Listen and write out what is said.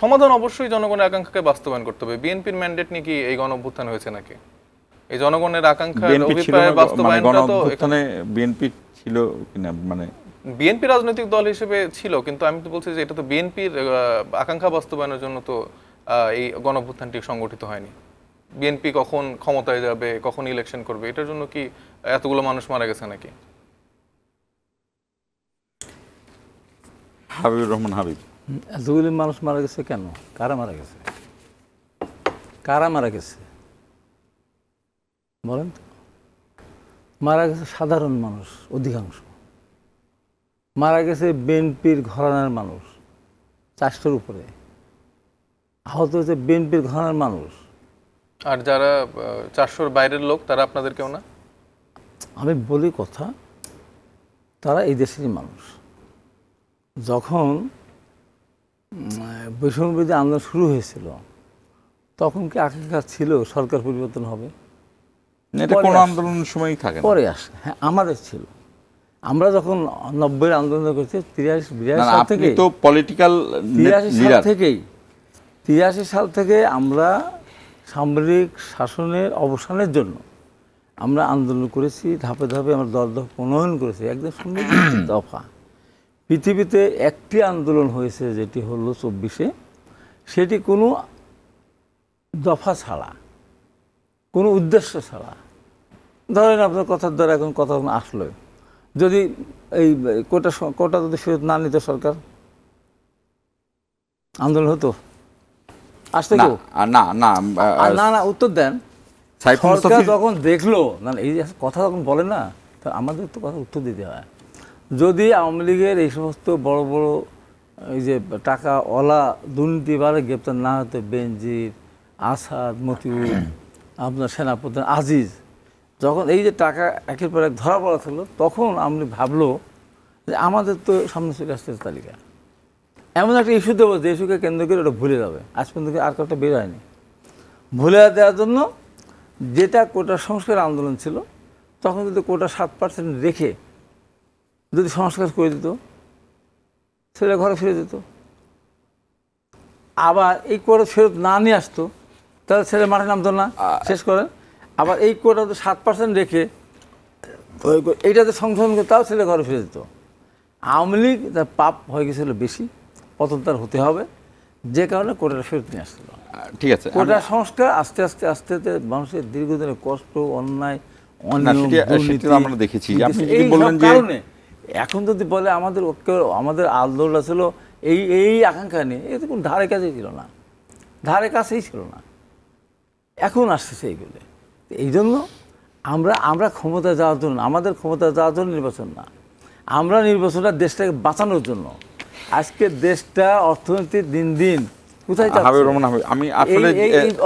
সমাধান অবশ্যই জনগণের আকাঙ্ক্ষাকে বাস্তবায়ন করতে হবে। বিএনপির ম্যান্ডেট নিয়ে কি এই গণ অভ্যুত্থান হয়েছে নাকি? এই জনগণের আকাঙ্ক্ষার বিএনপি ছিল অভিপ্রায় মানে বাস্তবায়নটা তো অভ্যুত্থানে বিএনপি ছিল কিনা মানে বিএনপি রাজনৈতিক দল হিসেবে ছিল কিন্তু আমি তো বলছি যে এটা তো বিএনপির আকাঙ্ক্ষা বাস্তবায়নের জন্য তো এই গণ অভ্যুত্থানটি সংগঠিত হয়নি। বিএনপি কখন ক্ষমতায় যাবে কখন ইলেকশন করবে এটার জন্য কি এতগুলো মানুষ মারা গেছে নাকি? হাবিবুর রহমান হাবিব। এতগুলি মানুষ মারা গেছে কেন? কারা মারা গেছে? কারা মারা গেছে? বলেন তো। মারা গেছে সাধারণ মানুষ অধিকাংশ। মারা গেছে বিএনপির ঘরানার মানুষ চারশোর উপরে। আহত হয়েছে বিএনপির ঘরানার মানুষ। আর যারা চারশোর বাইরের লোক তারা আপনাদের কেউ না? আমি বলি কথা তারা এই দেশেরই মানুষ। যখন বৈষম্যবিধি আন্দোলন শুরু হয়েছিল। তখন কি আকাঙ্ক্ষা ছিল সরকার পরিবর্তন হবে? এটা পরে আন্দোলনের সময়ই থাকে পরে আসে। হ্যাঁ আমাদের ছিল। আমরা যখন নব্বই আন্দোলন করছি তিরাশি বিরাশি সাল থেকে তো পলিটিক্যাল তিরাশি সাল থেকেই তিরাশি সাল থেকে আমরা সামরিক শাসনের অবসানের জন্য আমরা আন্দোলন করেছি ধাপে ধাপে আমরা দল দফা প্রণয়ন করেছি। একদম সুন্দর দফা। পৃথিবীতে একটি আন্দোলন হয়েছে যেটি হলো চব্বিশে। সেটি কোনো দফা ছাড়া কোনো উদ্দেশ্য ছাড়া। ধরেন আপনার কথার দ্বারা এখন কথা আসলো। যদি এই কোটা কোটা যদি ফেরত না নিত সরকার আন্দোলন হতো? আসতে কেউ? না না না না উত্তর দেন। সরকার যখন দেখল না না, এই কথা যখন বলে না তা আমাদের তো কথা উত্তর দিতে হয়। যদি আওয়ামী লীগের এই সমস্ত বড় বড় এই যে টাকা ওলা দুর্নীতিবারে গ্রেপ্তার না হতো বেনজির আসাদ মতিউর আপনার সেনাপ্রধান আজিজ যখন এই যে টাকা একের পর এক ধরা পড়া ছিল তখন আমি ভাবলো যে আমাদের তো সামনে চলে আসছে তালিকা। এমন একটা ইস্যু দেবো যে ইস্যুকে কেন্দ্র করে ওটা ভুলে যাবে। আজ পর্যন্ত আর কাউটা বের হয়নি। ভুলে দেওয়ার জন্য যেটা কোটা সংস্কার আন্দোলন ছিল তখন যদি কোটা সাত পার্সেন্ট রেখে যদি সংস্কার করে দিত ছেলে ঘরে ফিরে যেত। আবার এই কোটা ফেরত না নিয়ে আসতো তাহলে ছেলে মাঠে নামতো না। শেষ করে। আবার এই কোটা তো সাত পার্সেন্ট রেখে এইটাতে সংশোধন করে তাও ছেলে ঘরে ফিরে যেত। আওয়ামী লীগ তার পাপ হয়ে গেছিল বেশি পতন তার হতে হবে। যে কারণে কোটাটা ফেরত নিয়ে আসছিল ঠিক আছে কোটা সংস্কার আস্তে আস্তে আস্তে আস্তে মানুষের দীর্ঘদিনের কষ্ট অন্যায় সেটা আমরা দেখেছি। আপনি বললেন যে- এখন যদি বলে আমাদের ঐক্য- আমাদের আন্দোলনটা ছিল এই এই আকাঙ্ক্ষা নিয়ে এ তো কোনো ধারে কাছেই ছিল না। ধারে কাছেই ছিল না। এখন আসতেছে এইগুলো। এই জন্য আমরা আমরা ক্ষমতা যাওয়ার জন্য আমাদের ক্ষমতা যাওয়ার জন্য নির্বাচন না। আমরা নির্বাচনটা দেশটাকে বাঁচানোর জন্য। আজকে দেশটা অর্থনীতি দিন দিন কোথায় আমি আসলে এই-